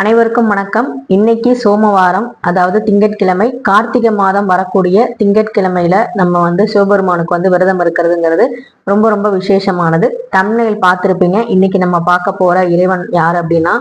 அனைவருக்கும் வணக்கம். இன்னைக்கு சோமவாரம் அதாவது திங்கட்கிழமை கார்த்திகை மாதம் வரக்கூடிய திங்கட்கிழமையில நம்ம வந்து சிவபெருமானுக்கு வந்து விரதம் இருக்கிறதுங்கிறது ரொம்ப ரொம்ப விசேஷமானது. தமிழில் பார்த்துருப்பீங்க. இன்னைக்கு நம்ம பார்க்க போற இறைவன் யார் அப்படின்னா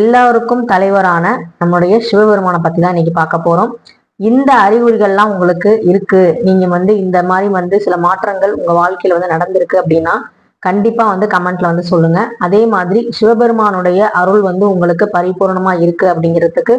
எல்லாருக்கும் தலைவரான நம்முடைய சிவபெருமானை பத்தி தான் இன்னைக்கு பார்க்க போறோம். இந்த அறிகுறிகள்லாம் உங்களுக்கு இருக்கு. நீங்க வந்து இந்த மாதிரி வந்து சில மாற்றங்கள் உங்க வாழ்க்கையில வந்து நடந்திருக்கு அப்படின்னா கண்டிப்பா வந்து கமெண்ட்ல வந்து சொல்லுங்க. அதே மாதிரி சிவபெருமானுடைய அருள் வந்து உங்களுக்கு பரிபூர்ணமா இருக்கு அப்படிங்கிறதுக்கு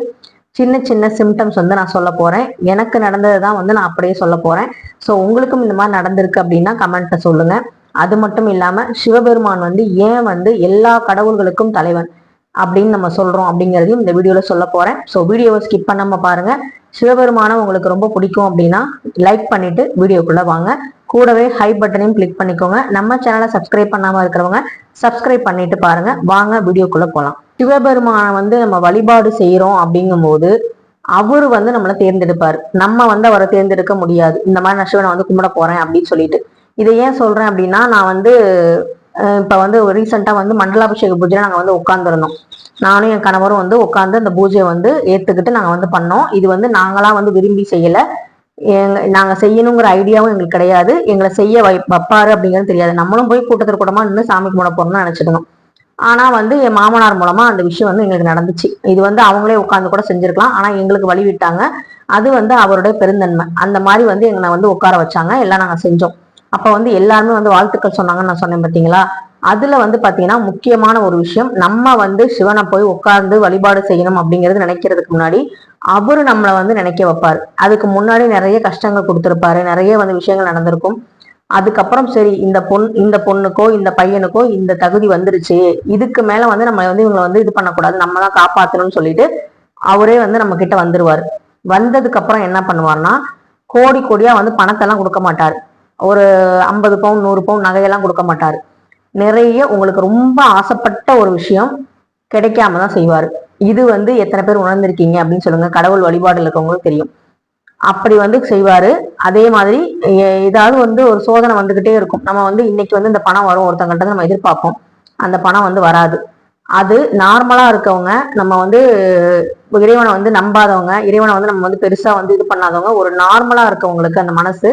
சின்ன சின்ன சிம்டம்ஸ் வந்து நான் சொல்ல போறேன். எனக்கு நடந்தது தான் வந்து நான் அப்படியே சொல்ல போறேன். ஸோ உங்களுக்கும் இந்த மாதிரி நடந்திருக்கு அப்படின்னா கமெண்ட்ல சொல்லுங்க. அது மட்டும் இல்லாம சிவபெருமான் வந்து ஏன் வந்து எல்லா கடவுள்களுக்கும் தலைவன் அப்படின்னு நம்ம சொல்றோம் அப்படிங்கிறதையும் இந்த வீடியோல சொல்ல போறேன். ஸோ வீடியோவை ஸ்கிப் பண்ணாம பாருங்க. சிவபெருமானை உங்களுக்கு ரொம்ப பிடிக்கும் அப்படின்னா லைக் பண்ணிட்டு வீடியோக்குள்ள வாங்க. கூடவே ஹை பட்டனையும் கிளிக் பண்ணிக்கோங்க. நம்ம சேனலை சப்ஸ்கிரைப் பண்ணாம இருக்கிறவங்க சப்ஸ்கிரைப் பண்ணிட்டு பாருங்க. வாங்க வீடியோக்குள்ள போகலாம் சிவபெருமானை வந்து நம்ம வழிபாடு செய்யறோம் அப்படிங்கும்போது அவரு வந்து நம்மளை தேர்ந்தெடுப்பாரு. நம்ம வந்து அவரை தேர்ந்தெடுக்க முடியாது. இந்த மாதிரி நான் சிவனை வந்து கும்பிட போறேன் அப்படின்னு சொல்லிட்டு. இதை ஏன் சொல்றேன் அப்படின்னா நான் வந்து இப்போ வந்து ரீசெண்டாக வந்து மண்டலாபிஷேக பூஜையில் நாங்கள் வந்து உட்காந்துருந்தோம் நானும் என் கணவரும் வந்து உட்காந்து அந்த பூஜையை வந்து ஏற்றுக்கிட்டு நாங்கள் வந்து பண்ணோம். இது வந்து நாங்களாம் வந்து விரும்பி செய்யலை. எங்க நாங்கள் செய்யணுங்கிற ஐடியாவும் எங்களுக்கு கிடையாது. எங்களை செய்ய வை வைப்பாரு அப்படிங்கிறது தெரியாது. நம்மளும் போய் கூட்டத்தில் கூடமா நின்று சாமி கும்பிட போறோம்னு நினச்சிருந்தோம். ஆனால் வந்து என் மாமனார் மூலமாக அந்த விஷயம் வந்து எங்களுக்கு நடந்துச்சு. இது வந்து அவங்களே உட்காந்து கூட செஞ்சுருக்கலாம். ஆனால் எங்களுக்கு வழி விட்டாங்க. அது வந்து அவருடைய பெருந்தன்மை. அந்த மாதிரி வந்து எங்களை வந்து உட்கார வச்சாங்க. எல்லாம் நாங்கள் செஞ்சோம். அப்ப வந்து எல்லாருமே வந்து வாழ்த்துக்கள் சொன்னாங்கன்னு நான் சொன்னேன் பாத்தீங்களா? அதுல வந்து பாத்தீங்கன்னா முக்கியமான ஒரு விஷயம் நம்ம வந்து சிவனை போய் உட்கார்ந்து வழிபாடு செய்யணும் அப்படிங்கிறது நினைக்கிறதுக்கு முன்னாடி அவரு நம்மளை வந்து நினைக்க வைப்பார். அதுக்கு முன்னாடி நிறைய கஷ்டங்கள் கொடுத்துருப்பாரு நிறைய வந்து விஷயங்கள் நடந்திருக்கும். அதுக்கப்புறம் சரி இந்த பொண் இந்த பொண்ணுக்கோ இந்த பையனுக்கோ இந்த தகுதி வந்துருச்சு. இதுக்கு மேல வந்து நம்ம வந்து இவங்களை வந்து இது பண்ணக்கூடாது நம்ம தான் காப்பாற்றணும்னு சொல்லிட்டு அவரே வந்து நம்ம கிட்ட வந்துருவார். வந்ததுக்கு அப்புறம் என்ன பண்ணுவார்னா கோடி கோடியா வந்து பணத்தெல்லாம் கொடுக்க மாட்டார். ஒரு ஐம்பது பவுன் நூறு பவுன் நகையெல்லாம் கொடுக்க மாட்டார். நிறைய உங்களுக்கு ரொம்ப ஆசைப்பட்ட ஒரு விஷயம் கிடைக்காம தான் செய்வார். இது வந்து எத்தனை பேர் உணர்ந்திருக்கீங்க அப்படின்னு சொல்லுங்க. கடவுள் வழிபாடுல இருக்கவங்களுக்கு தெரியும். அப்படி வந்து செய்வார். அதே மாதிரி ஏதாவது வந்து ஒரு சோதனை வந்துக்கிட்டே இருக்கும். நம்ம வந்து இன்னைக்கு வந்து இந்த பணம் வரும். ஒருத்தங்கள்ட்ட நம்ம எதிர்பார்ப்போம். அந்த பணம் வந்து வராது. அது நார்மலாக இருக்கவங்க நம்ம வந்து இறைவனை வந்து நம்பாதவங்க இறைவனை வந்து நம்ம வந்து பெருசாக வந்து இது பண்ணாதவங்க ஒரு நார்மலாக இருக்கவங்களுக்கு அந்த மனசு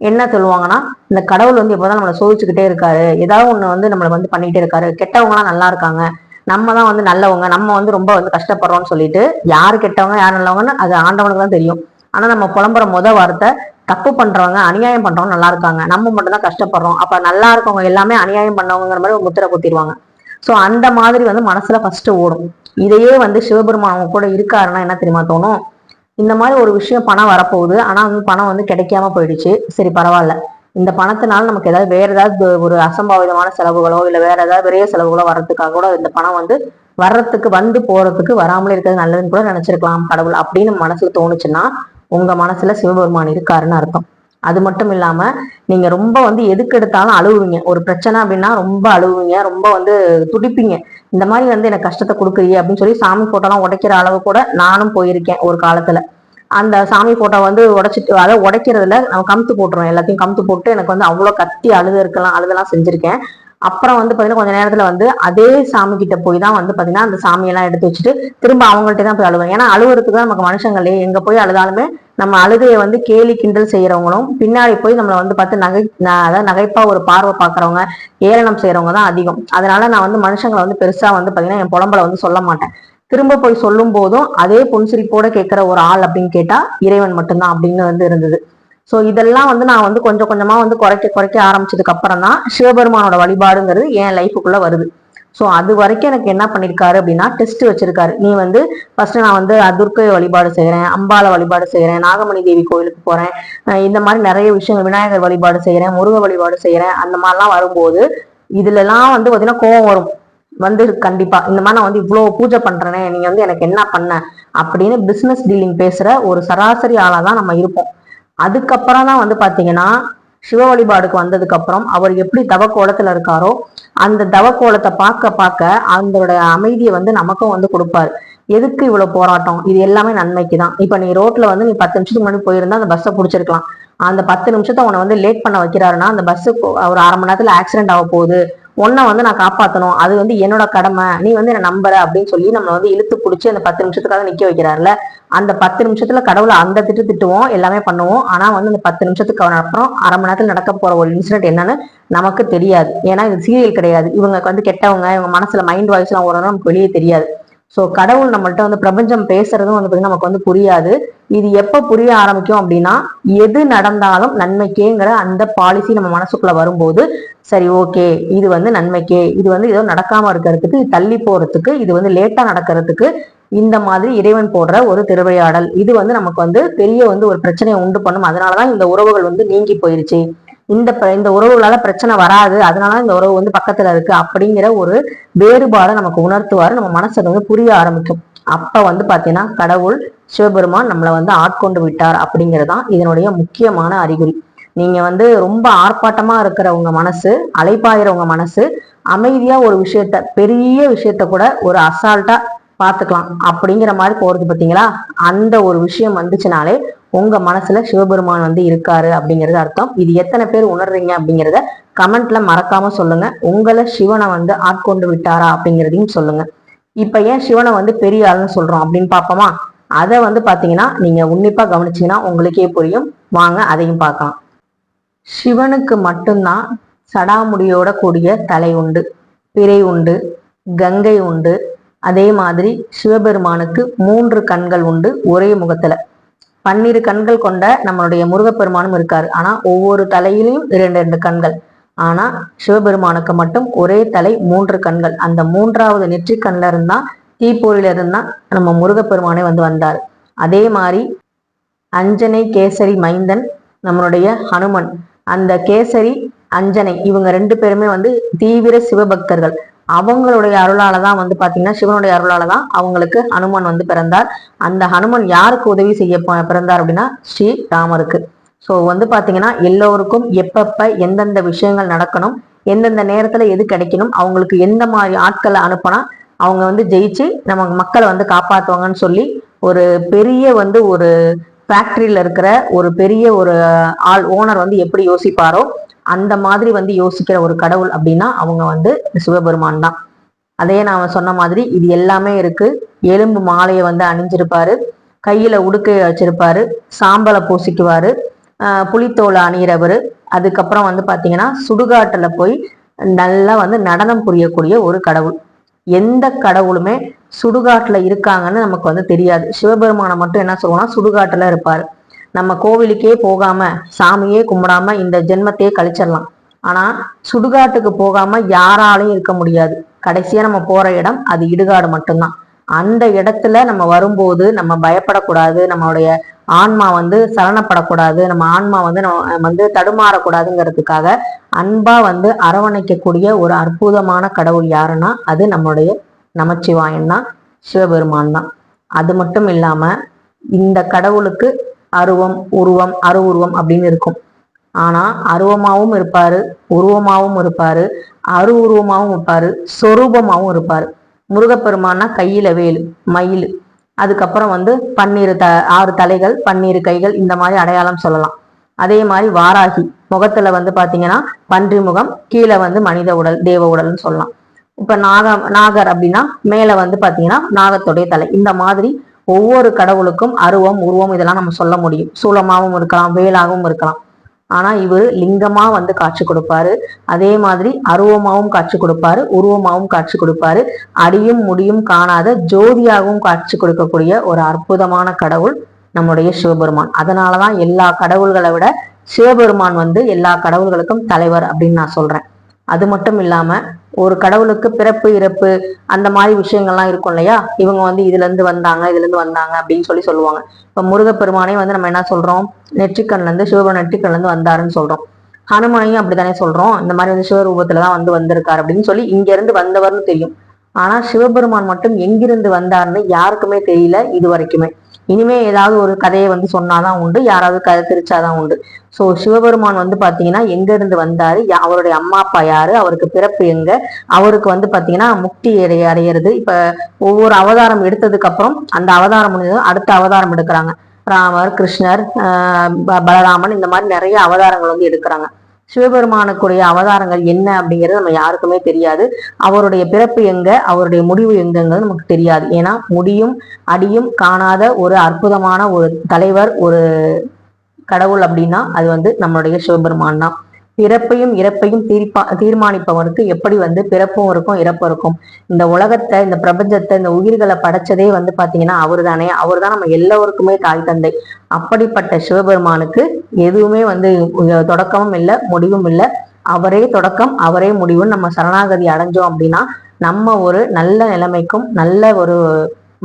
என்ன சொல்லுவாங்கன்னா இந்த கடவுள் வந்து எப்போதான் நம்மளை சோதிச்சுக்கிட்டே இருக்காரு. ஏதாவது ஒன்று வந்து நம்மளை வந்து பண்ணிட்டே இருக்காரு. கெட்டவங்களாம் நல்லா இருக்காங்க. நம்ம தான் வந்து நல்லவங்க. நம்ம வந்து ரொம்ப வந்து கஷ்டப்படுறோம்னு சொல்லிட்டு யார் கெட்டவங்க யார் நல்லவங்கன்னு அது ஆண்டவனுக்கு தான் தெரியும். ஆனால் நம்ம புலம்புற முத வார்த்தை தப்பு பண்றவங்க அநியாயம் பண்றவங்க நல்லா இருக்காங்க. நம்ம மட்டும் தான் கஷ்டப்படுறோம். அப்ப நல்லா இருக்கவங்க எல்லாமே அநியாயம் பண்ணவங்கிற மாதிரி ஒரு முத்திரை குத்திடுவாங்க ஸோ அந்த மாதிரி வந்து மனசுல ஃபர்ஸ்ட் ஓடும். இதையே வந்து சிவபெருமான் அவங்க கூட இருக்காருன்னா என்ன தெரியுமா தோணும்? இந்த மாதிரி ஒரு விஷயம் பணம் வரப்போகுது. ஆனா வந்து பணம் வந்து கிடைக்காம போயிடுச்சு. சரி பரவாயில்ல. இந்த பணத்தினால நமக்கு ஏதாவது வேற ஏதாவது ஒரு அசம்பாவிதமான செலவுகளோ இல்லை வேற ஏதாவது பெரிய செலவுகளோ வர்றதுக்காக கூட இந்த பணம் வந்து வர்றதுக்கு வந்து போறதுக்கு வராமலே இருக்கிறது நல்லதுன்னு கூட நினைச்சிருக்கலாம் கடவுள். அப்படின்னு மனசுல தோணுச்சுன்னா உங்க மனசுல சிவபெருமான் இருக்காருன்னு அர்த்தம். அது மட்டும் இல்லாம நீங்க ரொம்ப வந்து எதுக்கு எடுத்தாலும் அழுவுவீங்க. ஒரு பிரச்சனை அப்படின்னா ரொம்ப அழுவுவீங்க. ரொம்ப வந்து துடிப்பீங்க. இந்த மாதிரி வந்து எனக்கு கஷ்டத்தை கொடுக்குறீங்க அப்படின்னு சொல்லி சாமி போட்டோலாம் உடைக்கிற அளவு கூட நானும் போயிருக்கேன் ஒரு காலத்துல. அந்த சாமி போட்டோ வந்து உடைச்சிட்டு அதை உடைக்கிறதுல நம்ம கமுத்து போட்டுருவோம். எல்லாத்தையும் கமுத்து போட்டு எனக்கு வந்து அவ்வளோ கத்தி அழுது இருக்கலாம் அழுதெல்லாம் செஞ்சிருக்கேன். அப்புறம் வந்து பார்த்தீங்கன்னா கொஞ்ச நேரத்தில் வந்து அதே சாமி கிட்ட போய் தான் வந்து பார்த்தீங்கன்னா அந்த சாமியெல்லாம் எடுத்து வச்சுட்டு திரும்ப அவங்கள்ட்ட தான் போய் அழுவேன். ஏன்னா அழுவுறதுக்கு தான் நமக்கு மனுஷங்களே எங்கே போய் அழுதாலுமே நம்ம அழுகையை வந்து கேலி கிண்டல் செய்யறவங்களும் பின்னாடி போய் நம்மளை வந்து பார்த்து நகை அதாவது நகைப்பா ஒரு பார்வை பார்க்குறவங்க ஏளனம் செய்யறவங்க தான் அதிகம். அதனால நான் வந்து மனுஷங்களை வந்து பெருசா வந்து பார்த்தீங்கன்னா என் புலம்பலை வந்து சொல்ல மாட்டேன். திரும்ப போய் சொல்லும் போதும் அதே புன்சிரிப்போட கேட்குற ஒரு ஆள் அப்படின்னு கேட்டா இறைவன் மட்டும்தான் அப்படின்னு வந்து இருந்தது. ஸோ இதெல்லாம் வந்து நான் வந்து கொஞ்சம் கொஞ்சமாக வந்து குறைக்க குறைக்க ஆரம்பிச்சதுக்கு அப்புறம் தான் சிவபெருமானோட வழிபாடுங்கிறது என் லைஃபுக்குள்ளே வருது. ஸோ அது வரைக்கும் எனக்கு என்ன பண்ணியிருக்காரு அப்படின்னா டெஸ்ட் வச்சிருக்காரு. நீ வந்து ஃபர்ஸ்ட் நான் வந்து துர்க்கை வழிபாடு செய்கிறேன் அம்பாலை வழிபாடு செய்கிறேன் நாகமணி தேவி கோயிலுக்கு போகிறேன் இந்த மாதிரி நிறைய விஷயங்கள் விநாயகர் வழிபாடு செய்கிறேன் முருக வழிபாடு செய்கிறேன் அந்த மாதிரிலாம் வரும்போது இதுலலாம் வந்து பார்த்தீங்கன்னா கோவம் வரும். வந்து கண்டிப்பா இந்த மாதிரி நான் வந்து இவ்வளோ பூஜை பண்றேனே நீங்க வந்து எனக்கு என்ன பண்ண? அப்படின்னு பிசினஸ் டீலிங் பேசுற ஒரு சராசரி ஆளா தான் நம்ம இருப்போம். அதுக்கப்புறம் தான் வந்து பாத்தீங்கன்னா சிவ வழிபாடுக்கு வந்ததுக்கு அப்புறம் அவர் எப்படி தவக்கோலத்துல இருக்காரோ அந்த தவக்கோலத்தை பார்க்க பார்க்க அதோட அமைதியை வந்து நமக்கும் வந்து கொடுப்பாரு. எதுக்கு இவ்வளவு போராட்டம்? இது எல்லாமே நன்மைக்கு தான் இப்ப நீ ரோட்ல வந்து நீ பத்து நிமிஷத்துக்கு முன்னாடி போயிருந்தா அந்த பஸ்ஸை பிடிச்சிருக்கலாம். அந்த பத்து நிமிஷத்தை உன்னை வந்து லேட் பண்ண வைக்கிறாருன்னா அந்த பஸ்ஸு ஒரு அரை மணி நேரத்துல ஆக்சிடென்ட் ஆக போகுது உன்னை வந்து நான் காப்பாற்றணும் அது வந்து என்னோட கடமை. நீ வந்து என்ன நம்புற அப்படின்னு சொல்லி நம்மளை வந்து இழுத்து பிடிச்சி அந்த பத்து நிமிஷத்துக்காக நிற்க வைக்கிறாருல அந்த பத்து நிமிஷத்துல கடவுளை அந்த திட்டு திட்டுவோம் எல்லாமே பண்ணுவோம். ஆனா வந்து அந்த பத்து நிமிஷத்துக்கு அப்புறம் அரை மணி நேரத்தில் நடக்க போற ஒரு இன்சிடென்ட் என்னன்னு நமக்கு தெரியாது. ஏன்னா இது சீரியல் கிடையாது. இவங்க வந்து கெட்டவங்க இவங்க மனசுல மைண்ட் வாய்ஸ்லாம் ஓடணும் நமக்கு வெளியே தெரியாது. ஸோ கடவுள் நம்மள்ட்ட வந்து பிரபஞ்சம் பேசுறதும் வந்து பார்த்தீங்கன்னா நமக்கு வந்து புரியாது. இது எப்ப புரிய ஆரம்பிக்கும் அப்படின்னா எது நடந்தாலும் நன்மைக்கேங்கிற அந்த பாலிசி நம்ம மனசுக்குள்ள வரும்போது சரி ஓகே இது வந்து நன்மைக்கே இது வந்து ஏதோ நடக்காம இருக்கிறதுக்கு தள்ளி போறதுக்கு இது வந்து லேட்டா நடக்கிறதுக்கு இந்த மாதிரி இறைவன் போடுற ஒரு திருவிளையாடல் இது வந்து நமக்கு வந்து பெரிய வந்து ஒரு பிரச்சனையை உண்டு பண்ணும். அதனாலதான் இந்த உறவுகள் வந்து நீங்கி போயிருச்சு. இந்த இந்த உறவுகளால பிரச்சனை வராது. அதனால இந்த உறவு வந்து பக்கத்துல இருக்கு அப்படிங்கிற ஒரு வேறுபாடை நமக்கு உணர்த்துவாரு. நம்ம மனசுல வந்து புரிய ஆரம்பிக்கும். அப்ப வந்து பாத்தீங்கன்னா கடவுள் சிவபெருமான் நம்மளை வந்து ஆட்கொண்டு விட்டார் அப்படிங்கிறதான் இதனுடைய முக்கியமான அறிகுறி. நீங்க வந்து ரொம்ப ஆர்ப்பாட்டமா இருக்கிற உங்க மனசு அலைப்பாயிரவங்க மனசு அமைதியா ஒரு விஷயத்த பெரிய விஷயத்த கூட ஒரு அசால்ட்டா பார்த்துக்கலாம் அப்படிங்கிற மாதிரி போறது பார்த்தீங்களா அந்த ஒரு விஷயம் வந்துச்சுனாலே உங்க மனசுல சிவபெருமான் வந்து இருக்காரு அப்படிங்கிறது அர்த்தம். இது எத்தனை பேர் உணர்றீங்க அப்படிங்கிறத கமெண்ட்ல மறக்காம சொல்லுங்க. உங்களை சிவனை வந்து ஆட்கொண்டு விட்டாரா அப்படிங்கிறதையும் சொல்லுங்க. இப்ப ஏன் சிவனை வந்து பெரிய ஆளுன்னு சொல்றோம் அப்படின்னு பாப்போமா? அதை வந்து பார்த்தீங்கன்னா நீங்கள் உன்னிப்பாக கவனிச்சிங்கன்னா உங்களுக்கே புரியும். வாங்க அதையும் பார்க்கலாம். சிவனுக்கு மட்டும்தான் சடாமுடியோட கூடிய தலை உண்டு பிறை உண்டு கங்கை உண்டு. அதே மாதிரி சிவபெருமானுக்கு மூன்று கண்கள் உண்டு ஒரே முகத்துல. பன்னிரு கண்கள் கொண்ட நம்மளுடைய முருகப்பெருமானும் இருக்காரு. ஆனா ஒவ்வொரு தலையிலையும் இரண்டு இரண்டு கண்கள். ஆனா சிவபெருமானுக்கு மட்டும் ஒரே தலை மூன்று கண்கள். அந்த மூன்றாவது நெற்றி கண்ல இருந்தா தீப்பொருளிலிருந்து தான் நம்ம முருகப்பெருமானே வந்து வந்தார். அதே மாதிரி அஞ்சனை கேசரி மைந்தன் நம்மளுடைய ஹனுமன். அந்த கேசரி அஞ்சனை இவங்க ரெண்டு பேருமே வந்து தீவிர சிவபக்தர்கள். அவங்களுடைய அருளால தான் வந்து பாத்தீங்கன்னா சிவனுடைய அருளால தான் அவங்களுக்கு ஹனுமன் வந்து பிறந்தார். அந்த ஹனுமன் யாருக்கு உதவி செய்ய பிறந்தார் அப்படின்னா ஸ்ரீ ராமருக்கு ஸோ வந்து பாத்தீங்கன்னா எல்லோருக்கும் எப்பப்ப எந்தெந்த விஷயங்கள் நடக்கணும் எந்தெந்த நேரத்துல எது கிடைக்கணும் அவங்களுக்கு எந்த மாதிரி ஆட்களை அனுப்பினா அவங்க வந்து ஜெயிச்சு நம்ம மக்களை வந்து காப்பாற்றுவாங்கன்னு சொல்லி ஒரு பெரிய வந்து ஒரு ஃபேக்ட்ரியில் இருக்கிற ஒரு பெரிய ஒரு ஆள் ஓனர் வந்து எப்படி யோசிப்பாரோ அந்த மாதிரி வந்து யோசிக்கிற ஒரு கடவுள் அப்படின்னா அவங்க வந்து சிவபெருமான் தான். அதே நான் சொன்ன மாதிரி இது எல்லாமே இருக்கு. எலும்பு மாலையை வந்து அணிஞ்சிருப்பாரு. கையில உடுக்கையை வச்சிருப்பாரு. சாம்பலை பூசிக்குவாரு. புளித்தோலை அணிகிறவர் அதுக்கப்புறம் வந்து பார்த்தீங்கன்னா சுடுகாட்டில் போய் நல்லா வந்து நடனம் புரியக்கூடிய ஒரு கடவுள். எந்த கடவுளுமே சுடுகாட்டுல இருக்காங்கன்னு நமக்கு வந்து தெரியாது. சிவபெருமானை மட்டும் என்ன சொல்லுவோம்னா சுடுகாட்டுல இருப்பாரு. நம்ம கோவிலுக்கே போகாம சாமியே கும்பிடாம இந்த ஜென்மத்தையே கழிச்சிடலாம். ஆனா சுடுகாட்டுக்கு போகாம யாராலையும் இருக்க முடியாது. கடைசியா நம்ம போற இடம் அது இடுகாடு மட்டும்தான். அந்த இடத்துல நம்ம வரும்போது நம்ம பயப்படக்கூடாது. நம்மளுடைய ஆன்மா வந்து சலனப்படக்கூடாது. நம்ம ஆன்மா வந்து நம்ம வந்து தடுமாறக்கூடாதுங்கிறதுக்காக அன்பா வந்து அரவணைக்கக்கூடிய ஒரு அற்புதமான கடவுள் யாருன்னா அது நம்மளுடைய நமச்சிவாயன் தான் சிவபெருமான் தான். அது மட்டும் இல்லாம இந்த கடவுளுக்கு அருவம் உருவம் அரு உருவம் அப்படின்னு இருக்கும். ஆனா அருவமாவும் இருப்பாரு உருவமாவும் இருப்பாரு அரு உருவமாவும் இருப்பாரு சொரூபமாவும் இருப்பாரு. முருகப்பெருமானா கையில வேலு மயில். அதுக்கப்புறம் வந்து பன்னீர் த ஆறு தலைகள் பன்னீர் கைகள் இந்த மாதிரி அடையாளம் சொல்லலாம். அதே மாதிரி வாராகி முகத்துல வந்து பாத்தீங்கன்னா பன்றி முகம் கீழே வந்து மனித உடல் தேவ உடல்னு சொல்லலாம். இப்ப நாக நாகர் அப்படின்னா மேல வந்து பாத்தீங்கன்னா நாகத்துடைய தலை. இந்த மாதிரி ஒவ்வொரு கடவுளுக்கும் அருவம் உருவம் இதெல்லாம் நம்ம சொல்ல முடியும். சூலமாகவும் இருக்கலாம் வேலாகவும் இருக்கலாம். ஆனா இவர் லிங்கமா வந்து காட்சி கொடுப்பாரு. அதே மாதிரி அருவமாவும் காட்சி கொடுப்பாரு. உருவமாவும் காட்சி கொடுப்பாரு. அடியும் முடியும் காணாத ஜோதியாகவும் காட்சி கொடுக்கக்கூடிய ஒரு அற்புதமான கடவுள் நம்முடைய சிவபெருமான். அதனாலதான் எல்லா கடவுள்களை விட சிவபெருமான் வந்து எல்லா கடவுள்களுக்கும் தலைவர் அப்படின்னு நான் சொல்றேன். அது மட்டும் இல்லாம ஒரு கடவுளுக்கு பிறப்பு இறப்பு அந்த மாதிரி விஷயங்கள்லாம் இருக்கும் இல்லையா? இவங்க வந்து இதுல இருந்து வந்தாங்க இதுல இருந்து வந்தாங்க அப்படின்னு சொல்லி சொல்லுவாங்க. இப்ப முருகப்பெருமானே வந்து நம்ம என்ன சொல்றோம்? நெற்றிக்கண்ல இருந்து சிவபெருமான் நெற்றிக்கண்ல இருந்து வந்தாருன்னு சொல்றோம். ஹனுமனையும் அப்படித்தானே சொல்றோம். இந்த மாதிரி வந்து சிவரூபத்துலதான் வந்து வந்திருக்காரு அப்படின்னு சொல்லி இங்க இருந்து வந்தவர்னு தெரியும். ஆனா சிவபெருமான் மட்டும் எங்கிருந்து வந்தாருன்னு யாருக்குமே தெரியல இது வரைக்குமே இனிமே ஏதாவது ஒரு கதையை வந்து சொன்னாதான் உண்டு யாராவது கதை திரிச்சாதான் உண்டு. சோ சிவபெருமான் வந்து பாத்தீங்கன்னா எங்க இருந்து வந்தாரு அவருடைய அம்மா அப்பா யாரு? அவருக்கு பிறப்பு எங்க? அவருக்கு வந்து பாத்தீங்கன்னா முக்தி அடையிறது. இப்ப ஒவ்வொரு அவதாரம் எடுத்ததுக்கு அப்புறம் அந்த அவதாரம் முடிஞ்சது அடுத்த அவதாரம் எடுக்கிறாங்க. ராமர் கிருஷ்ணர் பலராமன் இந்த மாதிரி நிறைய அவதாரங்கள் வந்து எடுக்கிறாங்க. சிவபெருமானுக்குரிய அவதாரங்கள் என்ன அப்படிங்கிறது நம்ம யாருக்குமே தெரியாது. அவருடைய பிறப்பு எங்க அவருடைய முடிவு எங்கங்கிறது நமக்கு தெரியாது. ஏன்னா முடியும் அடியும் காணாத ஒரு அற்புதமான ஒரு தலைவர் ஒரு கடவுள் அப்படின்னா அது வந்து நம்மளுடைய சிவபெருமான் தான். பிறப்பையும் இறப்பையும் தீர்ப்பா தீர்மானிப்பவனுக்கு எப்படி வந்து பிறப்பும் இருக்கும் இறப்பும் இருக்கும். இந்த உலகத்தை இந்த பிரபஞ்சத்தை இந்த உயிர்களை படைச்சதே வந்து பாத்தீங்கன்னா அவர் தானே அவர் தான் நம்ம எல்லோருக்குமே தாய் தந்தை. அப்படிப்பட்ட சிவபெருமானுக்கு எதுவுமே வந்து தொடக்கமும் இல்லை முடிவும் இல்லை. அவரே தொடக்கம் அவரே முடிவுன்னு நம்ம சரணாகதி அடைஞ்சோம் அப்படின்னா நம்ம ஒரு நல்ல நிலைமைக்கும் நல்ல ஒரு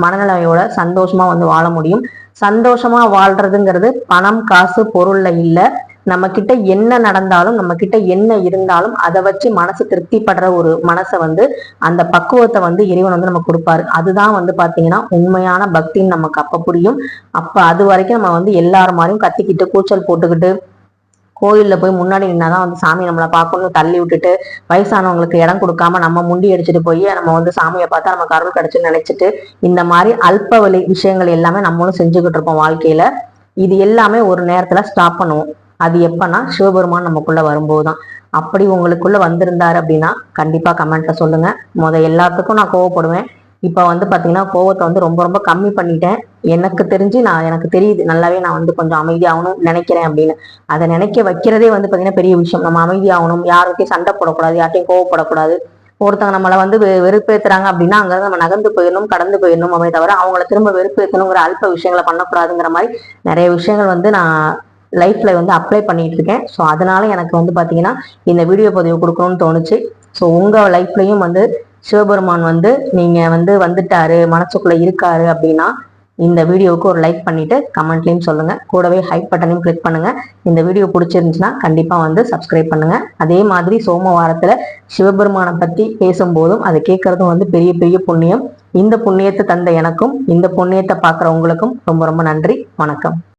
மனநிலைமையோட சந்தோஷமா வந்து வாழ முடியும். சந்தோஷமா வாழ்றதுங்கிறது பணம் காசு பொருள்ல இல்லை. நம்ம கிட்ட என்ன நடந்தாலும் நம்ம கிட்ட என்ன இருந்தாலும் அதை வச்சு மனசு திருப்திப்படுற ஒரு மனசை வந்து அந்த பக்குவத்தை வந்து இறைவன் வந்து நமக்கு கொடுப்பாரு. அதுதான் வந்து பாத்தீங்கன்னா உண்மையான பக்தின்னு நமக்கு அப்ப புரியும். அப்ப அது வரைக்கும் நம்ம வந்து எல்லாரும் மாதிரியும் கத்திக்கிட்டு கூச்சல் போட்டுக்கிட்டு கோயிலில் போய் முன்னாடி நின்னாதான் வந்து சாமி நம்மளை பார்க்கணும் தள்ளி விட்டுட்டு வயசானவங்களுக்கு இடம் கொடுக்காம நம்ம முண்டி அடிச்சுட்டு போய் நம்ம வந்து சாமியை பார்த்தா நமக்கு கருள் கிடைச்சுன்னு நினைச்சிட்டு இந்த மாதிரி அல்ப வழி விஷயங்கள் எல்லாமே நம்மளும் செஞ்சுக்கிட்டு இருப்போம் வாழ்க்கையில. இது எல்லாமே ஒரு நேரத்துல ஸ்டாப் பண்ணுவோம். அது எப்போனா சிவபெருமான் நமக்குள்ளே வரும்போது தான் அப்படி உங்களுக்குள்ளே வந்திருந்தாரு அப்படின்னா கண்டிப்பாக கமெண்ட்டில் சொல்லுங்கள் முத எல்லாத்துக்கும் நான் கோவப்படுவேன். இப்போ வந்து பார்த்தீங்கன்னா கோவத்தை வந்து ரொம்ப ரொம்ப கம்மி பண்ணிட்டேன். எனக்கு தெரிஞ்சு நான் எனக்கு தெரியுது. நல்லாவே நான் வந்து கொஞ்சம் அமைதியாகணும் நினைக்கிறேன் அப்படின்னு. அதை நினைக்க வைக்கிறதே வந்து பார்த்தீங்கன்னா பெரிய விஷயம். நம்ம அமைதியாகணும். யாருக்கையும் சண்டை போடக்கூடாது. யார்ட்டையும் கோவப்படக்கூடாது. ஒருத்தவங்க நம்மளை வந்து வெறுப்பேற்றுறாங்க அப்படின்னா அங்கே நம்ம நகர்ந்து போயிடணும் கடந்து போயிடணும் அப்படி தவிர அவங்கள திரும்ப வெறுப்பேற்றணுங்கிற அல்ப விஷயங்களை பண்ணக்கூடாதுங்கிற மாதிரி நிறைய விஷயங்கள் வந்து நான் லைஃப்பில் வந்து அப்ளை பண்ணிட்டு இருக்கேன் ஸோ அதனால எனக்கு வந்து பார்த்தீங்கன்னா இந்த வீடியோ பதிவு கொடுக்கணும்னு தோணுச்சு. ஸோ உங்கள் லைஃப்லையும் வந்து சிவபெருமான் வந்து நீங்கள் வந்து வந்துட்டாரு மனசுக்குள்ளே இருக்காரு அப்படின்னா இந்த வீடியோவுக்கு ஒரு லைக் பண்ணிவிட்டு கமெண்ட்லேயும் சொல்லுங்கள் கூடவே ஹைப் பட்டனையும் கிளிக் பண்ணுங்கள் இந்த வீடியோ பிடிச்சிருந்துச்சுன்னா கண்டிப்பாக வந்து சப்ஸ்கிரைப் பண்ணுங்கள் அதே மாதிரி சோமவாரத்தில் சிவபெருமானை பற்றி பேசும்போதும் அதை கேட்குறதும் வந்து பெரிய பெரிய புண்ணியம். இந்த புண்ணியத்தை தந்த எனக்கும் இந்த புண்ணியத்தை பார்க்குற உங்களுக்கும் ரொம்ப ரொம்ப நன்றி. வணக்கம்.